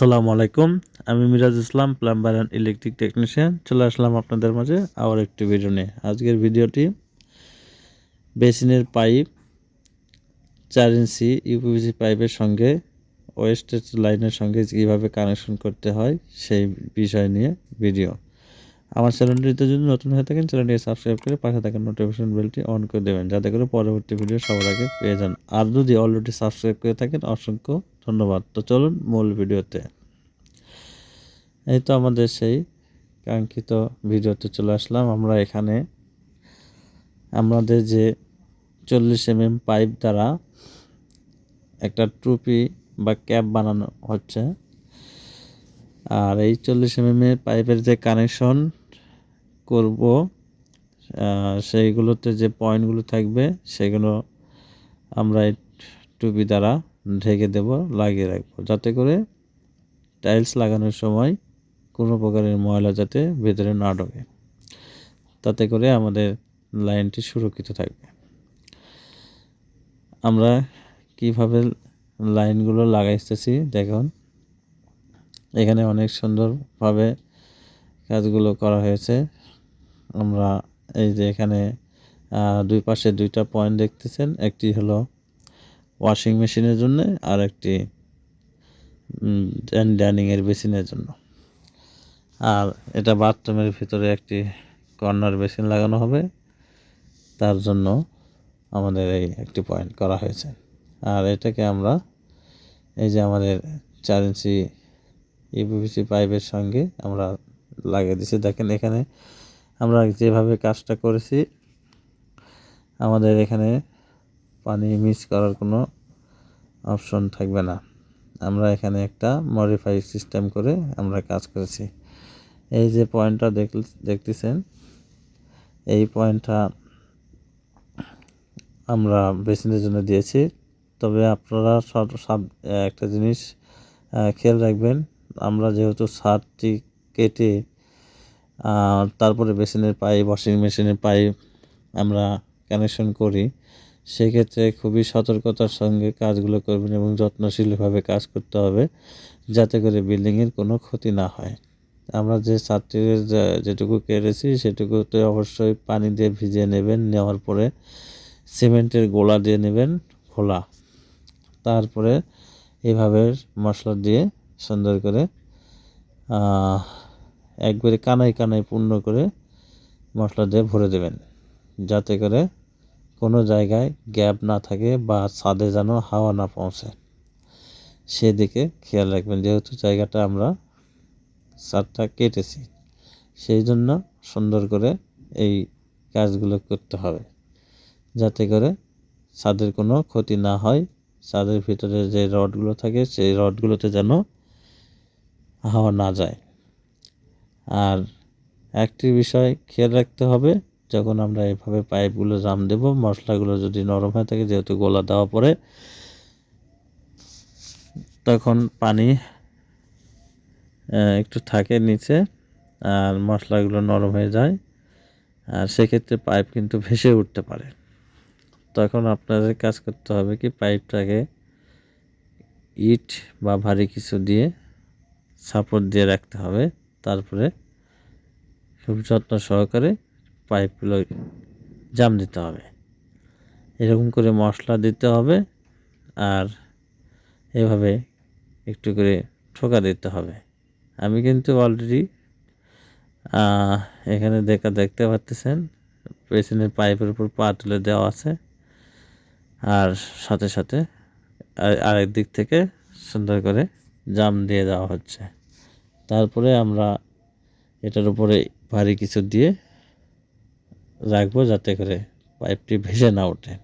আসসালামু আলাইকুম, আমি Miraj Islam, plumber and electric technician. চলে আসলাম আপনাদের মাঝে আবার একটি ভিডিও নিয়ে। আজকের ভিডিওটি বেসিনের পাইপ চার ইঞ্চি ইউপিভিসি পাইপের সঙ্গে, ওয়েস্টেজ লাইনের সঙ্গে কীভাবে কানেকশন করতে হয় সেই বিষয় নিয়ে ভিডিও। আমার চ্যানেলটিতে যদি নতুন হয়ে থাকেন চ্যানেলটি সাবস্ক্রাইব করে পাশে থাকেন নোটিফিকেশন বেলটি অন করে দেবেন, যাতে করে পরবর্তী ভিডিও সবার আগে পেয়ে যান। আর যদি অলরেডি সাবস্ক্রাইব করে থাকেন, অসংখ্য ধন্যবাদ। তো চলুন মূল ভিডিওতে। এই তো আমাদের সেই কাঙ্ক্ষিত ভিডিওতে চলে আসলাম। আমরা এখানে আমাদের যে চল্লিশ এম এম পাইপ দ্বারা একটা টুপি বা ক্যাপ বানানো হচ্ছে, আর এই চল্লিশ এম এম পাইপের যে কানেকশন করব সেইগুলোতে যে পয়েন্টগুলো থাকবে, সেগুলো আমরা টুপি দ্বারা ঢেকে দেব, লাগিয়ে রাখব। যাতে করে টাইলস লাগানোর সময় কোনো প্রকারের ময়লা যাতে ভেতরে না ঢোকে। তাতে করে আমাদের লাইনটি সুরক্ষিত থাকবে। আমরা কীভাবে লাইনগুলো লাগাইতেছি দেখুন। এখানে অনেক সুন্দরভাবে কাজগুলো করা হয়েছে। আমরা এই যে এখানে দুই পাশে দুইটা পয়েন্ট দেখতেছেন। একটি হলো ওয়াশিং মেশিনের জন্য আর একটি ডাইনিংয়ের বেসিনের জন্য। আর এটা বাথরুমের ভিতরে একটি কর্নার বেসিন লাগানো হবে। তার জন্য আমাদের এই একটি পয়েন্ট করা হয়েছে। আর এটাকে আমরা এই যে আমাদের চার ইঞ্চি ইউপিভিসি পাইপের সঙ্গে আমরা লাগিয়ে দিছি দেখেন এখানে আমরা যেভাবে কাজটা করেছি, আমাদের এখানে পানি মিক্স করার কোনো অপশন থাকবে না। আমরা এখানে একটা মডিফাই সিস্টেম করে আমরা কাজ করেছি। এই যে পয়েন্টটা দেখতেছেন? এই পয়েন্টটা আমরা বেসিনের জন্য দিয়েছি। তবে আপনারা সব একটা জিনিস খেয়াল রাখবেন, আমরা যেহেতু সারটি কেটে তারপরে বেসিনের পাইপ ওয়াশিং মেশিনের পাইপ আমরা কানেকশন করি সেক্ষেত্রে খুবই সতর্কতার সঙ্গে কাজগুলো করবেন এবং যত্নশীলভাবে কাজ করতে হবে যাতে করে বিল্ডিংয়ের কোনো ক্ষতি না হয়। আমরা যে ছাত্রীর যেটুকু কেড়েছি সেটুকুতে অবশ্যই পানি দিয়ে ভিজিয়ে নেবেন, নেওয়ার পরে সিমেন্টের গোলা দিয়ে নেবেন খোলা। তারপরে এভাবে মশলা দিয়ে সুন্দর করে একবারে কানায় কানায় পূর্ণ করে মশলা দিয়ে ভরে দেবেন। যাতে করে কোনো জায়গায় গ্যাপ না থাকে বা ছাদে যেন হাওয়া না পৌঁছে। সেদিকে খেয়াল রাখবেন যেহেতু জায়গাটা আমরা ছাদটা কেটেছি সেই জন্য সুন্দর করে এই কাজগুলো করতে হবে। যাতে করে ছাদের কোনো ক্ষতি না হয়, ছাদের ভিতরে যে রডগুলো থাকে সেই রডগুলোতে যেন হাওয়া না যায়। আর একটি বিষয় খেয়াল রাখতে হবে যখন আমরা এভাবে পাইপগুলো জাম দেব, মশলাগুলো যদি নরম হয়ে থাকে, যেহেতু গোলা দেওয়া পরে, তখন পানি একটু থাকে নিচে আর মশলাগুলো নরম হয়ে যায়। আর সেক্ষেত্রে পাইপ কিন্তু ভেসে উঠতে পারে। তখন আপনাদের কাজ করতে হবে কি, পাইপটাকে ইট বা ভারী কিছু দিয়ে সাপোর্ট দিয়ে রাখতে হবে। তারপরে খুব যত্ন সহকারে পাইপগুলো জাম দিতে হবে। এরকম করে মশলা দিতে হবে আর এভাবে একটু করে ঠোকা দিতে হবে। আমি কিন্তু অলরেডি এখানে দেখা দেখতে পাচ্ছেন, পেছনের পাইপের উপর পা তুলে দেওয়া আছে আর সাথে সাথে আরেক দিক থেকে সুন্দর করে জাম দিয়ে দেওয়া হচ্ছে। তারপরে আমরা এটার উপরে ভারী কিছু দিয়ে রাখব যাতে করে পাইপটি ভেসে না ওঠে।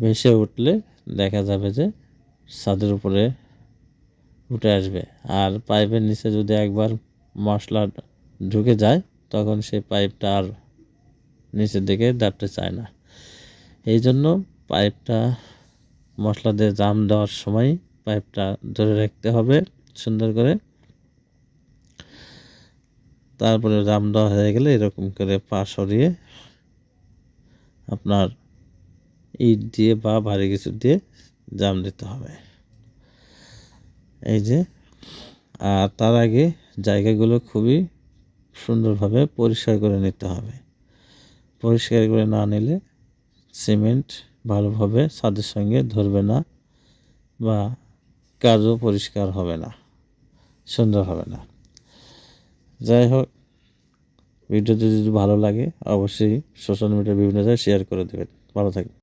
ভেসে উঠলে দেখা যাবে যে ছাদের উপরে উঠে আসবে। আর পাইপের নিচে যদি একবার মশলা ঢুকে যায়, তখন সেই পাইপটা আর নিচের দিকে দাঁড়তে চায় না। এই জন্য পাইপটা, মশলা দিয়ে জাম দেওয়ার সময় পাইপটা ধরে রাখতে হবে সুন্দর করে। তারপরে জাম দেওয়া হয়ে গেলে এরকম করে পা সরিয়ে আপনার ইট দিয়ে বা ভারী কিছু দিয়ে জাম দিতে হবে। এই যে, আর তার আগে জায়গাগুলো খুবই সুন্দরভাবে পরিষ্কার করে নিতে হবে। পরিষ্কার করে না নিলে সিমেন্ট ভালোভাবে ছাদের সঙ্গে ধরবে না বা কাজও পরিষ্কার হবে না, সুন্দর হবে না। যাই হোক ভিডিওটি যদি ভালো লাগে, অবশ্যই সোশ্যাল মিডিয়ায় বিভিন্ন জায়গায় শেয়ার করে দেবেন। ভালো থাকবেন।